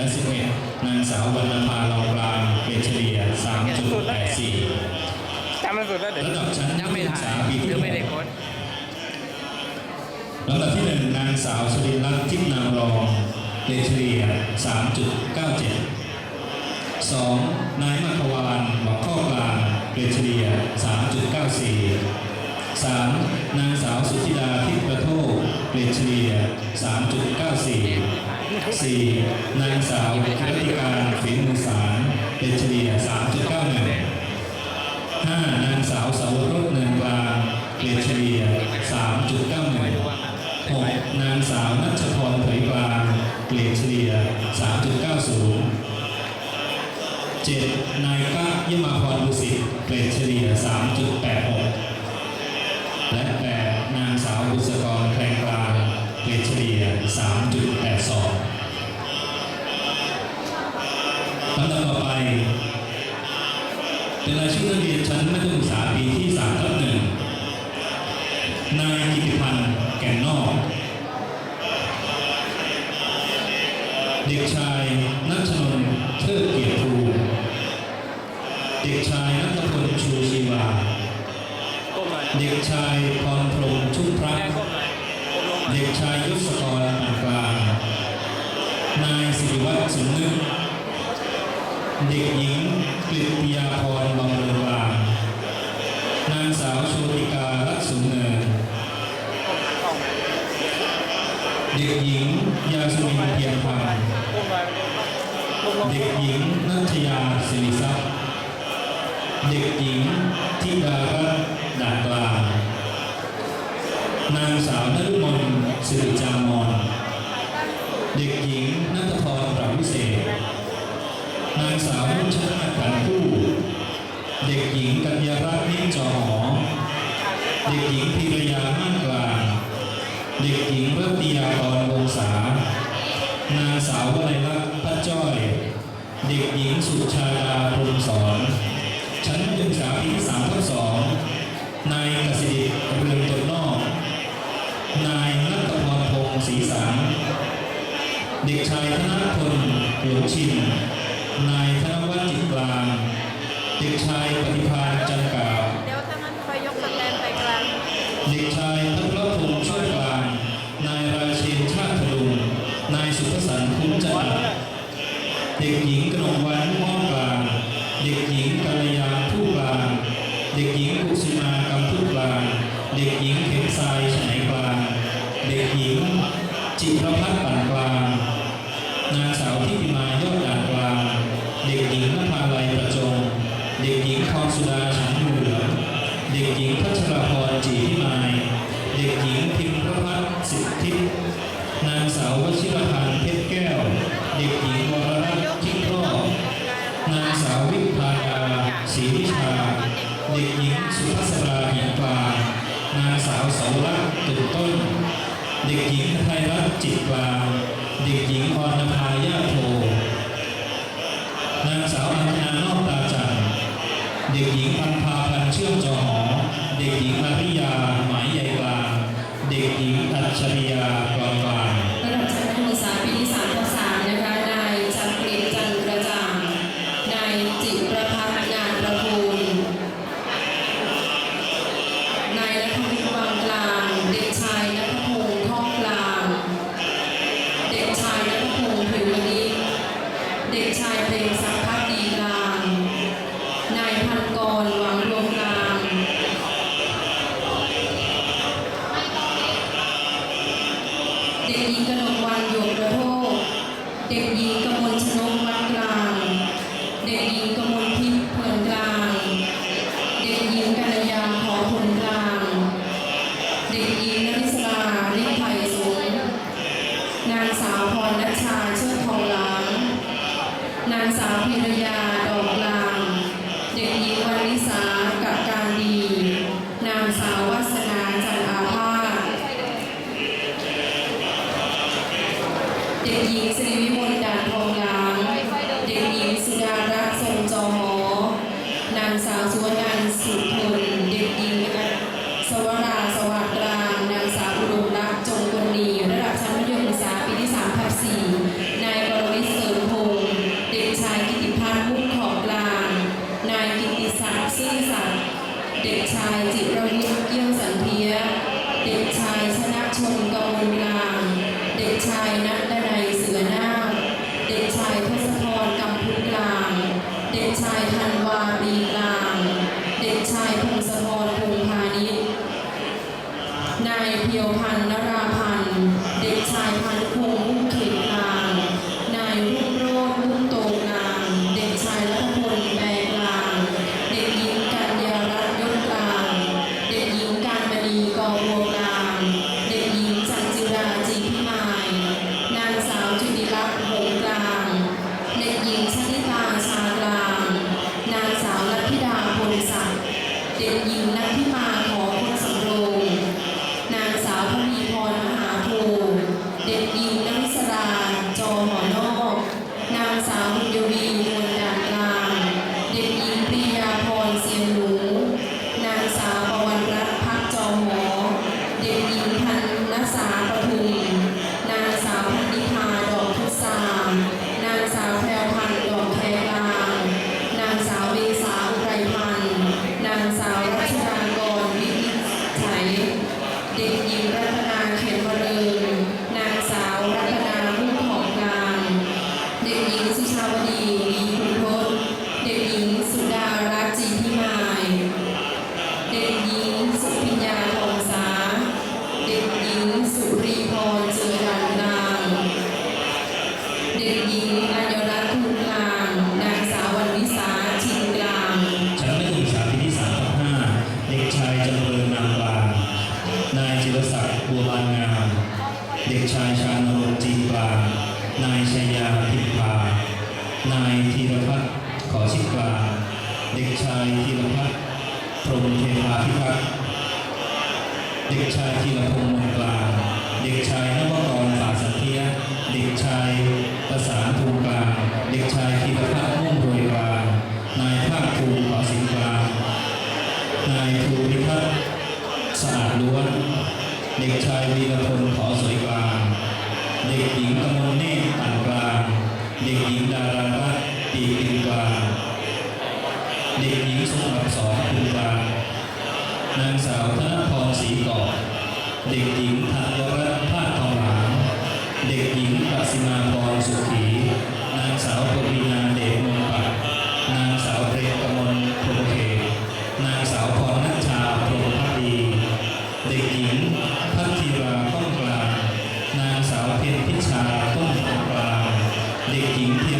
และ11นางสาววรรณภาลองกลางเกรดเฉลี่ย3.84จำมันสุดแล้วเดี๋ยวระดับชั้นยังไม่ศึกถ่าษายปีหที่รือหไม่ได้กโค้ดลำดับที่หนึ่งนางสาวชลินลักษณ์ทิพย์นามรองเกรดเฉลี่ย3.97สองนายมัควานหวังข้อกลางเกรดเฉลี่ย3.94สามนางสาวสุธิดาทิพย์กระโทกเกรดเฉลี่ย3.94 สี่นางสาวรัติการฝีมือสารเกรเฉลี่ย3.91ห้านางสาวสาวรสเนินกลางเกรเฉลี่ย3.91หกนางสาวนัชพรเผยกลางเกรดเฉลี่ย 3.90เจ็ดนายกะยมาพรดุสิตเกรดเฉลี่ย 3.86 และแปดนางสาวบุษกรแพงกลางเกรดเฉลี่ย3.82 ในรายชื่อนักเรียนชั้นมัธยมศึกษาปีที่3ทับหนึ่งนายกิติพันธ์แก่นนอก เด็กหญิงนัทยาสิริทรัพย์ เด็กหญิงธิดารัตน์ด่านกลางนางสาวนฤมลสิริจามอนเด็กหญิงนัทพรปราบวิเศษ นางสาวนุชนาถขันผู้ เด็กหญิงกัญญารัตน์นิ่มจอหอ เด็กหญิงพีรยาม่านกลาง เด็กหญิงรัตยากรวงศานางสาววลัยลักษณ์พัดจ้อย เด็กหญิงสุชาดาพรหมสอน ชั้นมัธยมศึกษาปีที่สามทับสองนายกสิดิตเรืองตนนอก นายนัทพรพงศ์ศรีสังเด็กชายธนพลหลวงชิน นายธนวัฒน์จิตกลาง เด็กชายปฏิภาณจันกาบเดี๋ยวถ้างั้นคอยยกสแตนไปกลาง เด็กชายพัทรพงศ์ช่วยกลาง นายราเชนชาติพดุงนายสุภสันต์คุ้มจันทร์เด็กหญิง ก รณภาญาโทนางสาวอังคณานอกตาจันเด็กหญิงพันพาพันเชื่อมจอหอเด็กหญิงมาริยาหมายใยกลางเด็กหญิงอัจฉริยาายธีรพัฒน์ขอชิดกลาเด็กชายธีรพัฒน์พรมเทพาพิพัฒน์เด็กชายธีรพงศ์มงกลางเด็กชายนวกรสาสันเทียเด็กชายประสานภูกลางเด็กชายธีรพัฒน์ม่วงรวยกลางนายภาคภูมิขอสิงกลางนายภูริพัฒน์สะอาดล้วน เด็กชายวีรพลขอสวยกลางเด็กหญิงกมลเนตรตัน เด็กหญิงดาราวัฒตีตินวาเด็กหญิงสมบัติสอนคุณวานางสาวธนพรศรีกอกเด็กหญิงธันรัตน์ภาคทองหลางเด็กหญิงปัสิมาพรสุขี นางสาวปวีนาเดชมงปัตนางสาวเรศกมลพรมเขตนางสาวพรนัชชาพรมพักดี เด็กหญิงพัทธีราต้องกลางนางสาวเพ็ญพิชา หญิงพิม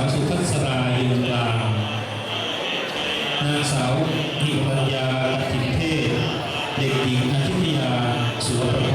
าวสุพัสราเยืนลางนางสาวหิปัญญาถิ่นเทศ เด็กหญิงอธิพยาสุวรรณโก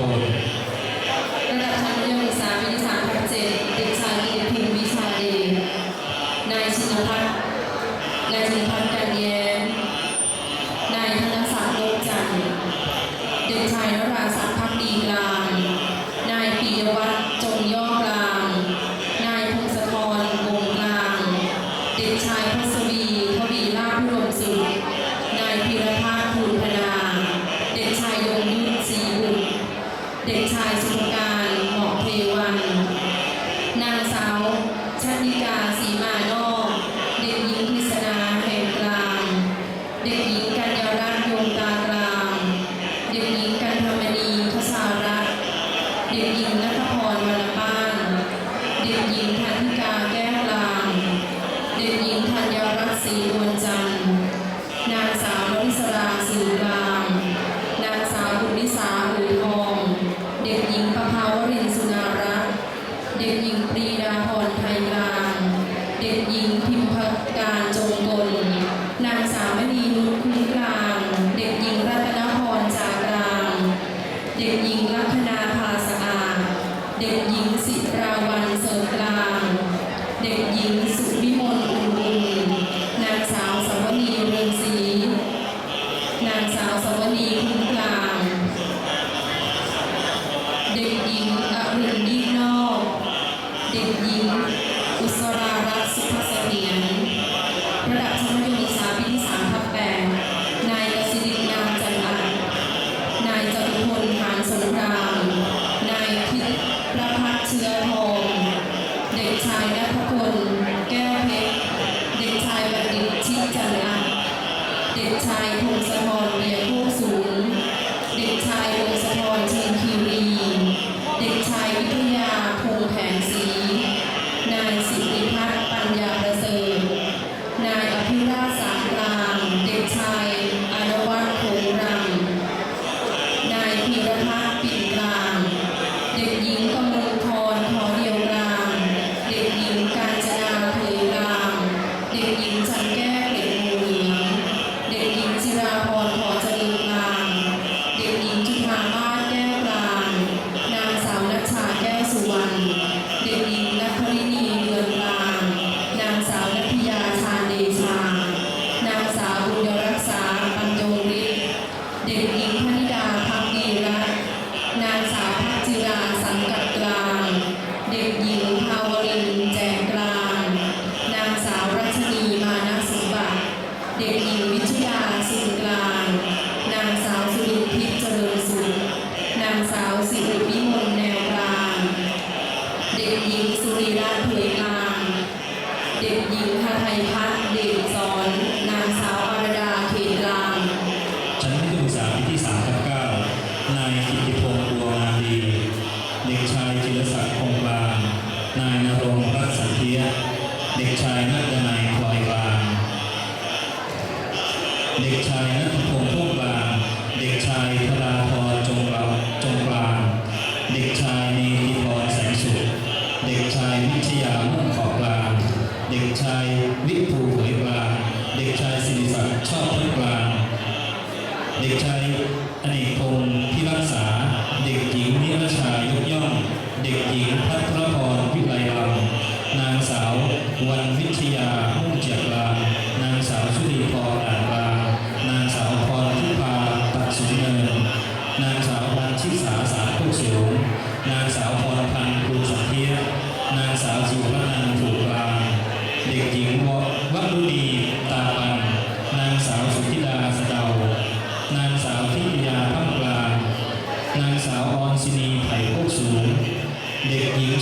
lecture.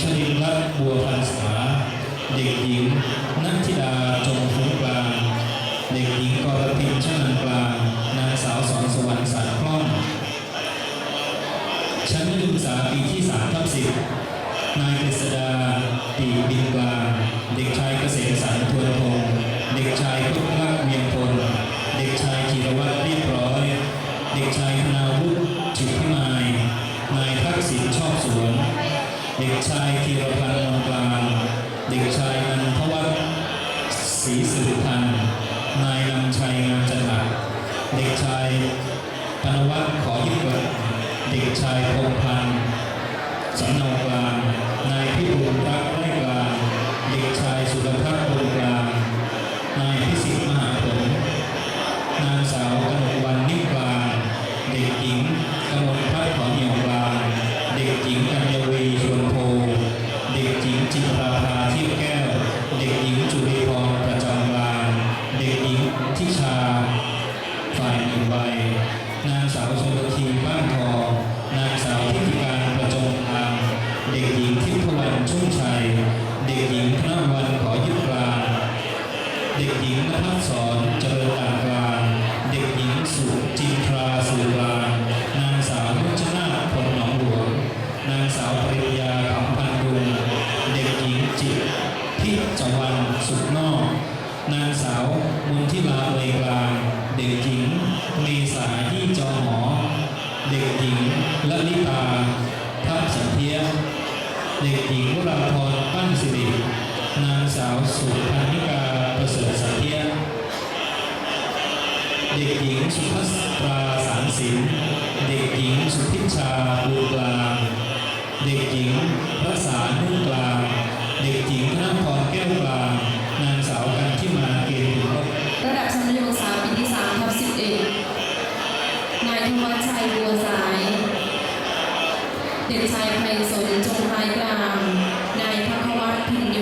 ชลินรัตน์บัวพันษาเด็กหญิงนัทธิดา เด็กหญิงวราพรปั้นสิรินางสาวสุพรรณิกาประเสริฐสันเทียเด็กหญิงสุภัสตราสารสินเด็กหญิงสุทิชาบูกลางเด็กหญิงพระสารนุ่งกลางเด็กหญิงธนพรแก้วกลางนางสาวกันที่มาเกณฑ์ระดับชั้นมัธยมศึกษาปีที่สามทับสิบเอ็ดนายธวัชชัยบัวสา เด็กชายไพศาลจงพายกลางนายพักวัฒพินโย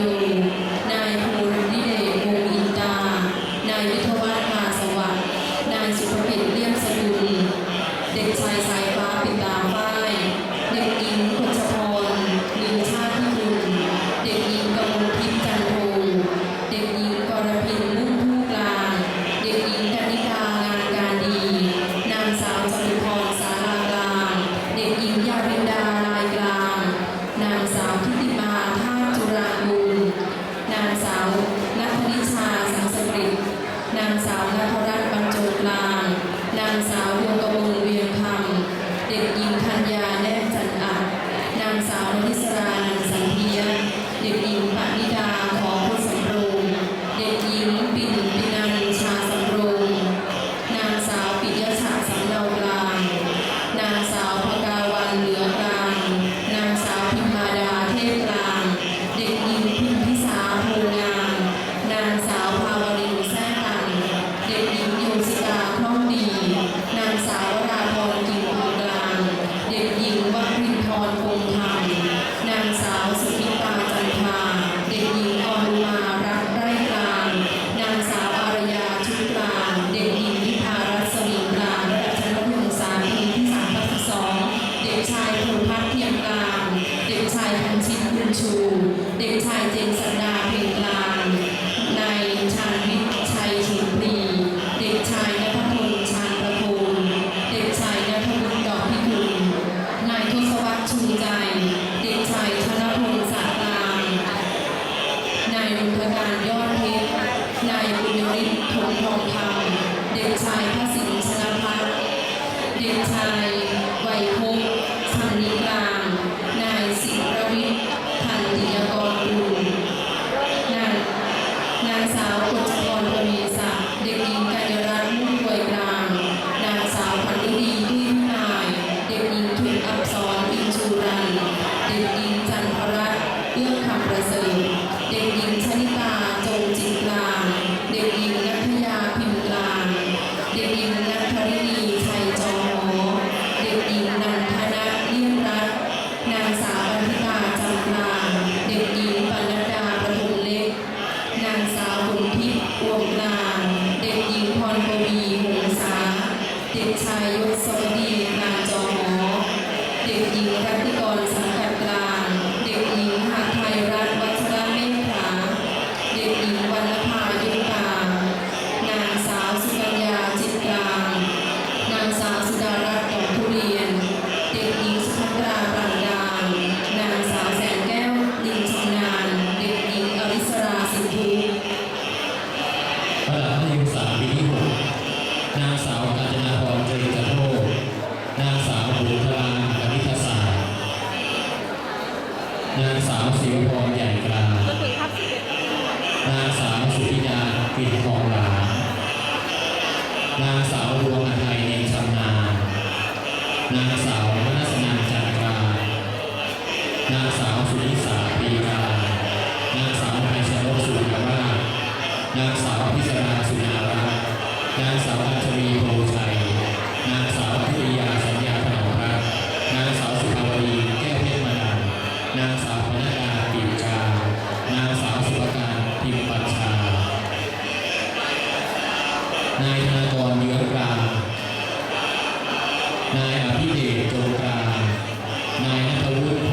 นายอภิเดชโจการนายนัทวุฒิพ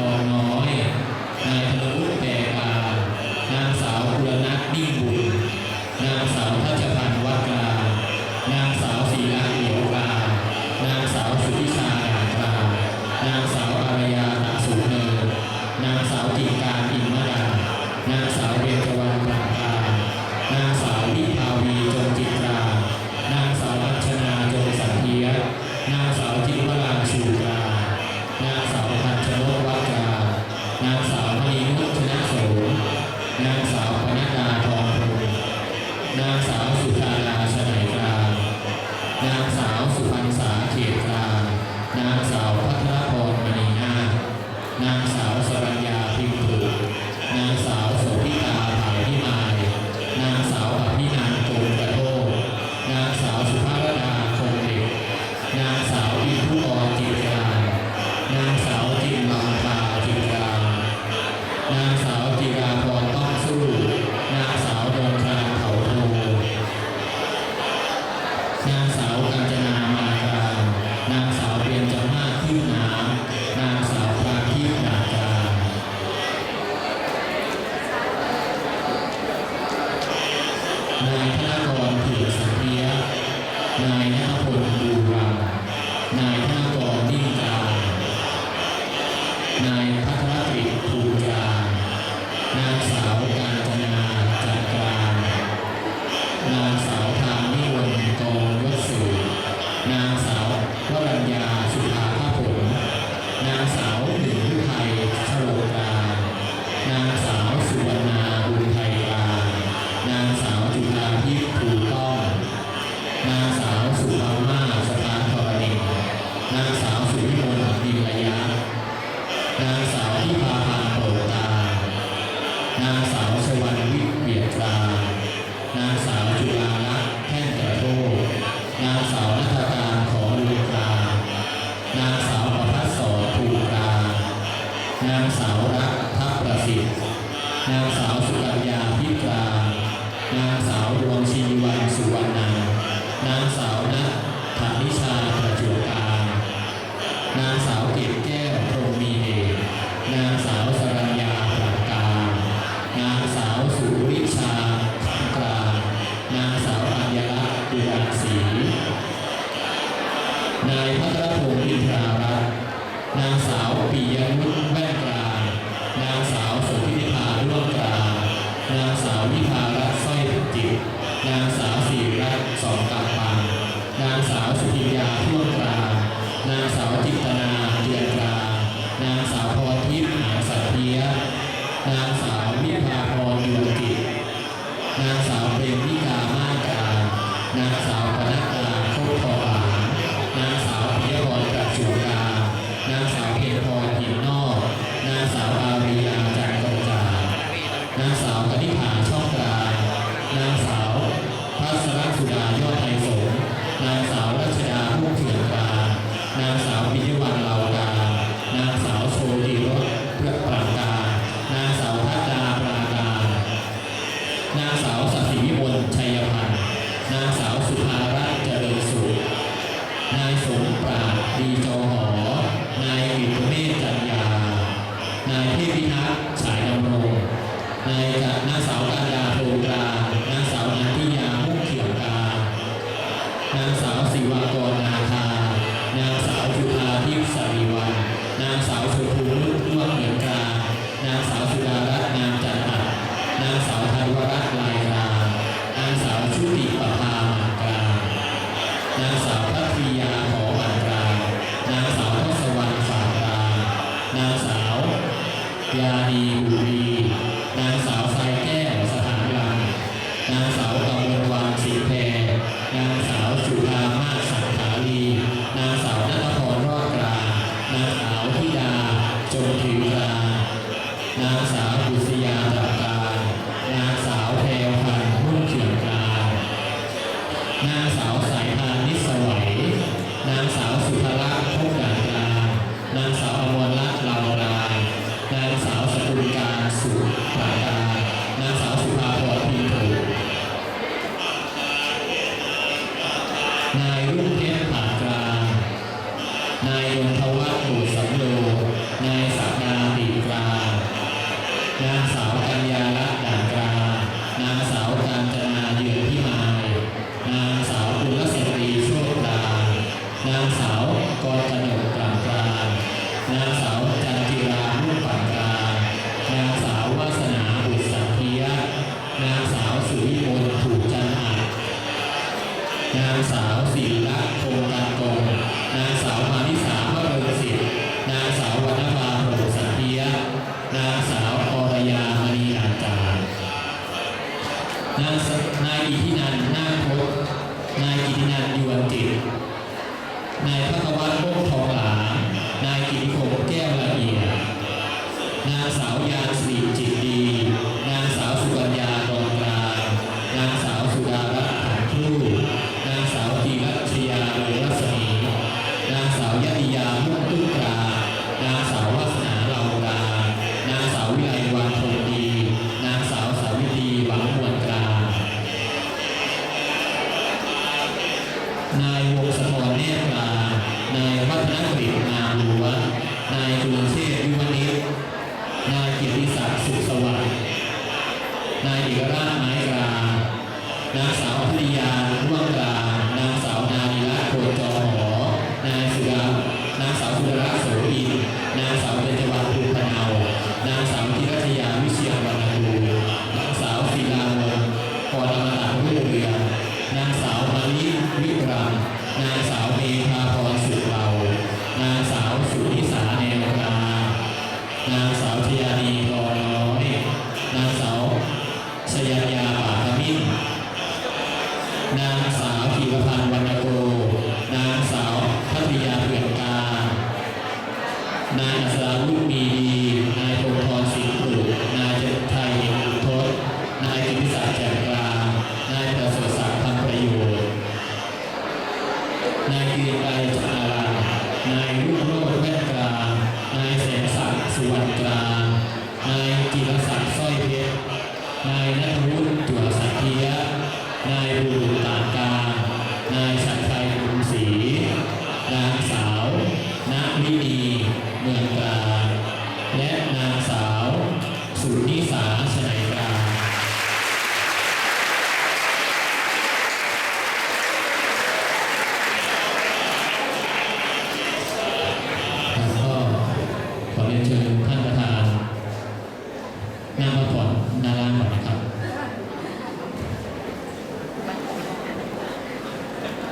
นายวงศธรเนตรานายวัฒนกฤษนามหลวะนายจุลเชษฐ์ยุวัณิชนายเกียรติศักดิ์สุขสวัสดิ์นายเอกราชไม้กลานางสาวพิยาร่วงกลานางสาวนาฬิรัตน์โคจรหอนายสุรานางสาวสุดรักษ์โสดินนางสาว